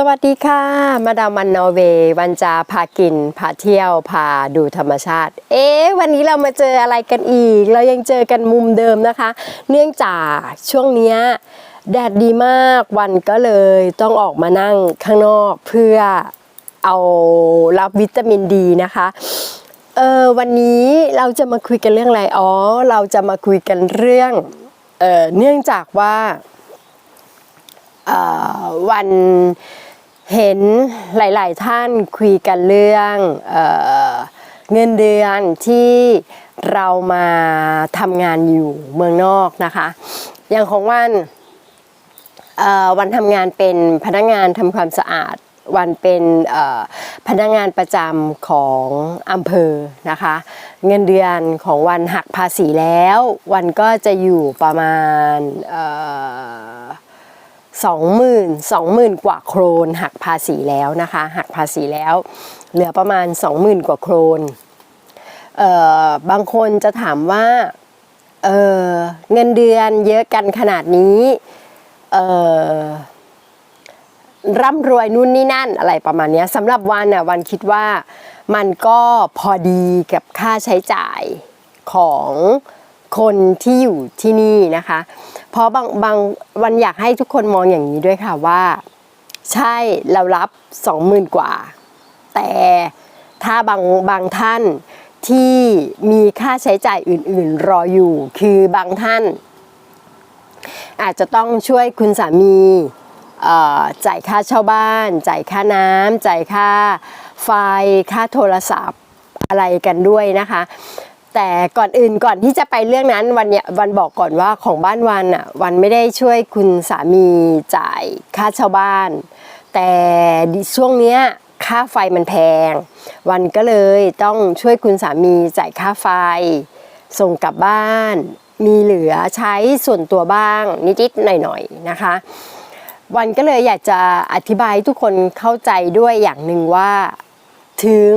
สวัสดีค่ะ มาดามวันนอร์เวย์วันจาพากิน พาเที่ยว พาดูธรรมชาติ เอ๊ะ วันนี้เรามาเจออะไรกันอีก เรายังเจอกันมุมเดิมนะคะ เนื่องจากช่วงเนี้ยแดดดีมากวันก็เลยต้องออกมานั่งข้างนอกเพื่อเอารับวิตามินดีนะคะเออวันนี้เราจะมาคุยกันเรื่องอะไรอ๋อเราจะมาคุยกันเรื่องเออเนื่องจากว่าวัน เห็นหลายๆท่านคุยกันเรื่องเออเงินเดือนที่เรามาทำงานอยู่เมืองนอกนะคะ อย่างของวันวันทำงานเป็นพนักงานทำความสะอาด วันเป็นพนักงานประจำของอำเภอนะคะ เงินเดือนของวันหักภาษีแล้ว วันก็จะอยู่ประมาณ เอ่อสองหมื่นสองหมื่นกว่าโครนหักภาษีแล้วนะคะหักภาษีแล้ว เหลือประมาณสองหมื่นกว่าโครนบางคนจะถามว่าเเงินเดือนเยอะกันขนาดนี้ร่ำรวยนู่นนี่นั่นอะไรประมาณนี้สำหรับวันอะวันคิดว่ามันก็พอดีกับค่าใช้จ่ายของ คนที่อยู่ที่นี่นะคะ เพราะบางบางวันอยากให้ทุกคนมองอย่างนี้ด้วยค่ะว่า ใช่เรารับสองหมื่นกว่า แต่ถ้าบางบางท่านที่มีค่าใช้จ่ายอื่น ๆ รออยู่ คือบางท่าน อาจจะต้องช่วยคุณสามีจ่ายค่าเช่าบ้าน จ่ายค่าน้ำจ่ายค่าไฟค่าโทรศัพท์อะไรกันด้วยนะคะ แต่ก่อนอื่นก่อนที่จะไปเรื่องนั้นวันเนี้ยวันบอกก่อนว่าของบ้านวันอะวันไม่ได้ช่วยคุณสามีจ่ายค่าเช่าบ้าน แต่ช่วงเนี้ยค่าไฟมันแพง วันก็เลยต้องช่วยคุณสามีจ่ายค่าไฟ ส่งกลับบ้าน มีเหลือใช้ส่วนตัวบ้างนิดๆหน่อยๆนะคะ วันก็เลยอยากจะอธิบายทุกคนเข้าใจด้วยอย่างหนึ่งว่าถึง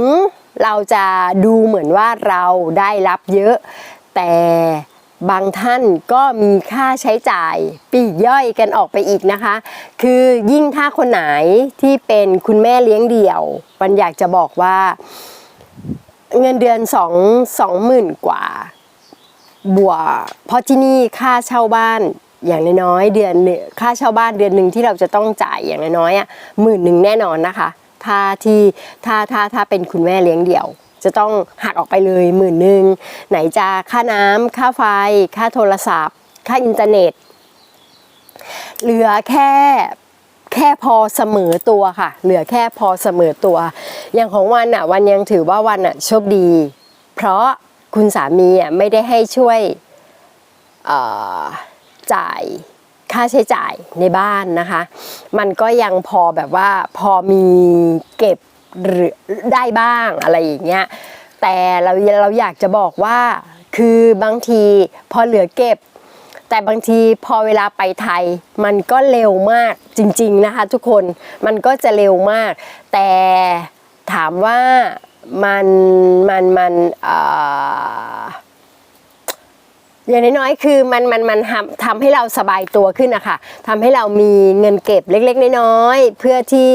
เราจะดูเหมือนว่าเราได้รับเยอะ แต่บางท่านก็มีค่าใช้จ่ายปีกย่อยกันออกไปอีกนะคะ คือยิ่งถ้าคนไหนที่เป็นคุณแม่เลี้ยงเดี่ยววันอยากจะบอกว่าเงินเดือนสองสองหมื่นกว่า บวกเพราะที่นี่ค่าเช่าบ้านอย่างน้อยๆเดือนค่าเช่าบ้านเดือนหนึ่งที่เราจะต้องจ่ายอย่างน้อยๆอะหมื่นหนึ่งแน่นอนนะคะ ถ้าที่ถ้าถ้าถ้าเป็นคุณแม่เลี้ยงเดี่ยว จะต้องหักออกไปเลยหมื่นหนึ่งไหนจะค่าน้ำค่าไฟ ค่าโทรศัพท์ ค่าอินเทอร์เน็ต เหลือแค่แค่พอเสมอตัวค่ะ เหลือแค่พอเสมอตัว อย่างของวันอะ วันยังถือว่าวันอะโชคดี เพราะคุณสามีอะไม่ได้ให้ช่วยจ่าย ค่าใช้จ่ายในบ้านนะคะ มันก็ยังพอแบบว่าพอมีเก็บหรือได้บ้างอะไรอย่างเงี้ยแต่เราเราอยากจะบอกว่าคือบางทีพอเหลือเก็บ แต่บางทีพอเวลาไปไทย มันก็เร็วมากจริง ๆนะคะ ทุกคนมันก็จะเร็วมาก แต่ถามว่ามันมันมันเอ่อ อย่างน้อยๆ คือมันมันมันทำทำให้เราสบายตัวขึ้นนะคะทำให้เรามีเงินเก็บเล็กๆ น้อยๆ เพื่อที่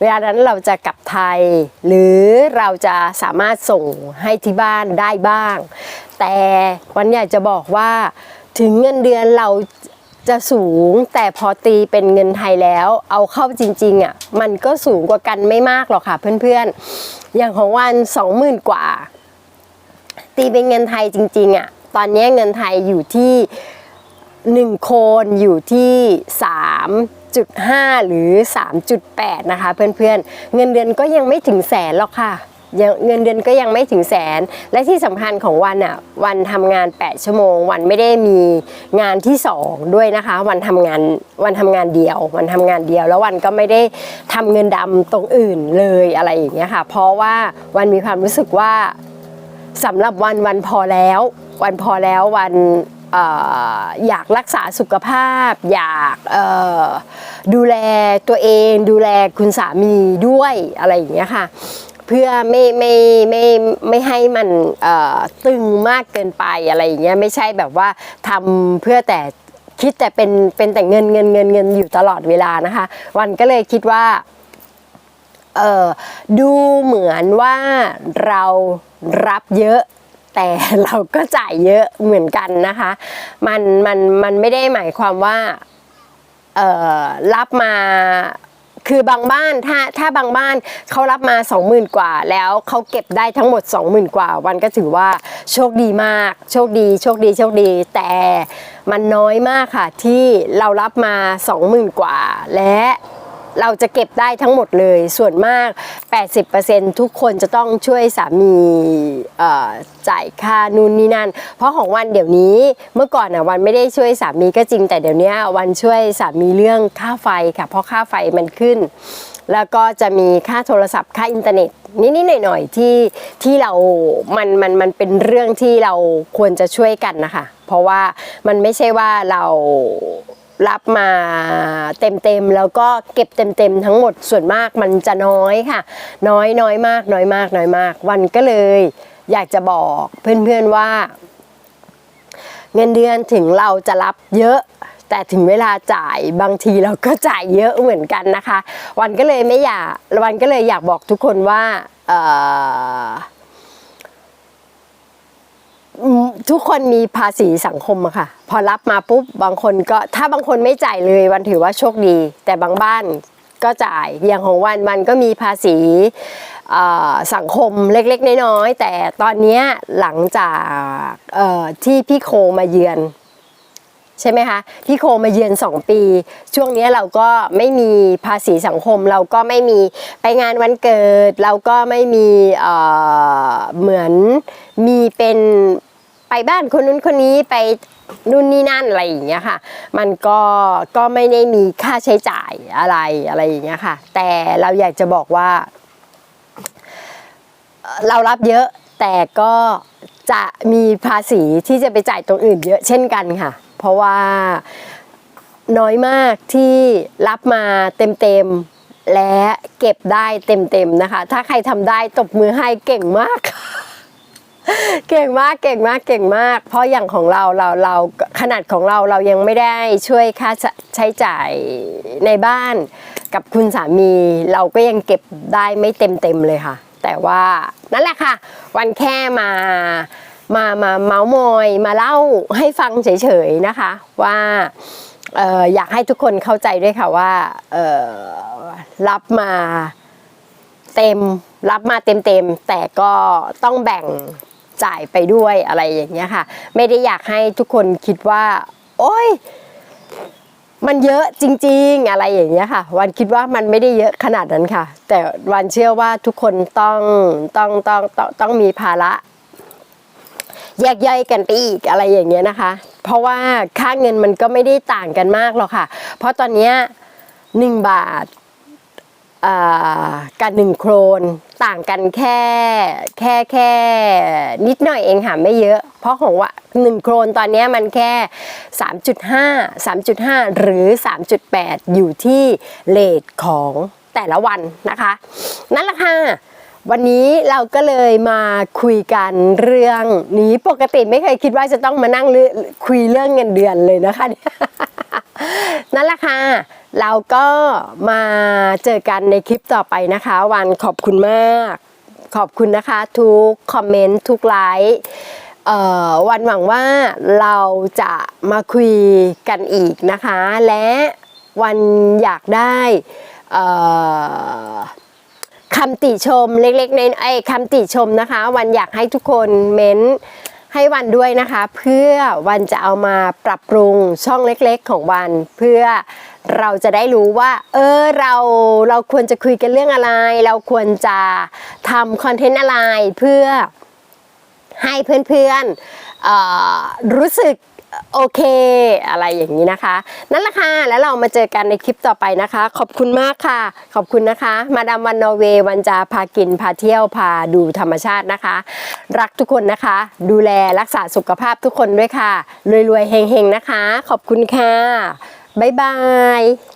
เวลานั้นเราจะกลับไทย หรือเราจะสามารถส่งให้ที่บ้านได้บ้าง แต่วันอยากจะบอกว่าถึงเงินเดือนเราจะสูงแต่พอตีเป็นเงินไทยแล้ว เอาเข้าจริงๆอะมันก็สูงกว่ากันไม่มากหรอกค่ะเพื่อนๆ อย่างของวันสองหมื่นกว่า ตีเป็นเงินไทยจริง ๆอะ ตอนนี้เงินไทยอยู่ที่หนึ่งโคนอยู่ที่ 3.5 หรือ 3.8 นะคะ เพื่อนๆ เงินเดือนก็ยังไม่ถึงแสนหรอกค่ะเงินเดือนก็ยังไม่ถึงแสน และที่สำคัญของวันอะวันทำงาน 8 ชั่วโมง วันไม่ได้มีงานที่ 2 ด้วยนะคะ วันทำงานวันทำงานเดียว วันทำงานเดียว แล้ววันก็ไม่ได้ทำเงินดำตรงอื่นเลยอะไรอย่างเงี้ยค่ะ เพราะว่าวันมีความรู้สึกว่าสำหรับวันวันพอแล้ว วันพอแล้ววันอยากรักษาสุขภาพ อยากดูแลตัวเอง ดูแลคุณสามีด้วยอะไรอย่างเงี้ยค่ะ เพื่อไม่ไม่ไม่ไม่ให้มันตึงมากเกินไปอะไรอย่างเงี้ยไม่ใช่แบบว่าทำเพื่อแต่คิดแต่เป็นเป็นแต่เงินเงินเงินเงินอยู่ตลอดเวลานะคะ วันก็เลยคิดว่าดูเหมือนว่าเรารับเยอะ แต่เราก็จ่ายเยอะเหมือนกันนะคะ มันมันมันไม่ได้หมายความว่าเอ่อรับมาคือบางบ้านถ้าถ้าบางบ้านเขารับมา 20,000 กว่า แล้วเขาเก็บได้ทั้งหมด 20,000 กว่า วันก็ถือว่าโชคดีมาก โชคดี โชคดีโชคดี แต่มันน้อยมากค่ะที่เรารับมา 20,000 กว่า และ เราจะเก็บได้ทั้งหมดเลย ส่วนมาก 80%ทุกคนจะต้องช่วยสามีจ่ายค่านู่นนี่นั่น เพราะของวันเดี๋ยวนี้เมื่อก่อนอะวันไม่ได้ช่วยสามีก็จริง แต่เดี๋ยวนี้วันช่วยสามีเรื่องค่าไฟค่ะ เพราะค่าไฟมันขึ้น แล้วก็จะมีค่าโทรศัพท์ค่าอินเทอร์เน็ตนิดๆหน่อยๆที่ที่เรา มัน มัน มันเป็นเรื่องที่เราควรจะช่วยกันนะคะ เพราะว่ามันไม่ใช่ว่าเรา รับมาเต็มๆแล้วก็เก็บเต็มๆทั้งหมดส่วนมากมันจะน้อยค่ะ น้อยน้อยมากน้อยมากน้อยมาก วันก็เลย อยากจะบอกเพื่อนๆว่า เงินเดือนถึงเราจะรับเยอะแต่ถึงเวลาจ่ายบางทีเราก็จ่ายเยอะเหมือนกันนะคะ วันก็เลยไม่อยากวันก็เลยอยากบอกทุกคนว่าเออ ทุกคนมีภาษีสังคมอะค่ะ พอรับมาปุ๊บบางคนก็ถ้าบางคนไม่จ่ายเลยวันถือว่าโชคดี แต่บางบ้านก็จ่ายอย่างของวันวันก็มีภาษีสังคมเล็กๆ น้อยๆ แต่ตอนนี้หลังจากที่พี่โคมาเยือน ใช่ไหมคะ พี่โคมาเยือน 2 ปี ช่วงนี้เราก็ไม่มีภาษีสังคม เราก็ไม่มีไปงานวันเกิด เราก็ไม่มีเเหมือนมีเป็น ไปบ้านคนนู้นคนนี้ไปนู่นนี่นั่นอะไรอย่างเงี้ยค่ะ มันก็ก็ไม่ได้มีค่าใช้จ่ายอะไรอะไรอย่างเงี้ยค่ะ แต่เราอยากจะบอกว่า เรารับเยอะแต่ก็จะมีภาษีที่จะไปจ่ายตรงอื่นเยอะเช่นกันค่ะ เพราะว่าน้อยมากที่รับมาเต็มๆและเก็บได้เต็มๆนะคะ ถ้าใครทำได้ตบมือให้เก่งมาก เก่งมากเก่งมากเก่งมาก เพราะอย่างของเราเราเราขนาดของเราเรายังไม่ได้ช่วยค่าใช้จ่ายในบ้าน กับคุณสามี เราก็ยังเก็บได้ไม่เต็มเต็มเลยค่ะ แต่ว่านั่นแหละค่ะ วันแค่มามามาเมาส์มอยมาเล่าให้ฟังเฉยๆนะคะ ว่าอยากให้ทุกคนเข้าใจด้วยค่ะว่ารับมาเต็มรับมาเต็มเต็มๆแต่ก็ต้องแบ่ง จ่ายไปด้วยอะไรอย่างเงี้ยค่ะ ไม่ได้อยากให้ทุกคนคิดว่า โอ๊ยมันเยอะจริง ๆ อะไรอย่างเงี้ยค่ะ วันคิดว่ามันไม่ได้เยอะขนาดนั้นค่ะ แต่วันเชื่อว่าทุกคนต้องต้องต้องต้องต้องมีภาระแยกย่อยกันไปอีกอะไรอย่างเงี้ยนะคะ เพราะว่าค่าเงินมันก็ไม่ได้ต่างกันมากหรอกค่ะ เพราะตอนเนี้ยหนึ่งบาท กับหนึ่งโครนต่างกันแค่แค่แค่นิดหน่อยเองค่ะไม่เยอะ เพราะของว่าหนึ่งโครนตอนนี้มันแค่ 3.5 3.5 หรือ 3.8 อยู่ที่เลทของแต่ละวันนะคะ นั่นแหละค่ะ วันนี้เราก็เลยมาคุยกันเรื่องนี้ปกติไม่เคยคิดว่าจะต้องมานั่งเลืองคุยเรื่องเงินเดือนเลยนะคะนั่นแหละค่ะเราก็มาเจอกันในคลิปต่อไปนะคะ วันขอบคุณมาก ขอบคุณนะคะ ทุกคอมเมนต์ทุกไลค์วันหวังว่าเราจะมาคุยกันอีกนะคะ และวันอยากได้อ่อ คำติชมเล็กๆในไอ้คำติชมนะคะ วันอยากให้ทุกคนเม้นให้วันด้วยนะคะ เพื่อวันจะเอามาปรับปรุงช่องเล็กๆของวัน เพื่อเราจะได้รู้ว่า เออเราเราควรจะคุยกันเรื่องอะไร เราควรจะทำคอนเทนต์อะไรเพื่อให้เพื่อนๆรู้สึก โอเค อะไรอย่างนี้นะคะ นั่นแหละค่ะแล้วเรามาเจอกันในคลิปต่อไปนะคะ ขอบคุณมากค่ะ ขอบคุณนะคะ มาดามวันนอเวย์วันจะพากินพาเที่ยวพาดูธรรมชาตินะคะ รักทุกคนนะคะ ดูแลรักษาสุขภาพทุกคนด้วยค่ะรวยๆเฮงๆนะคะ ขอบคุณค่ะบ๊ายบาย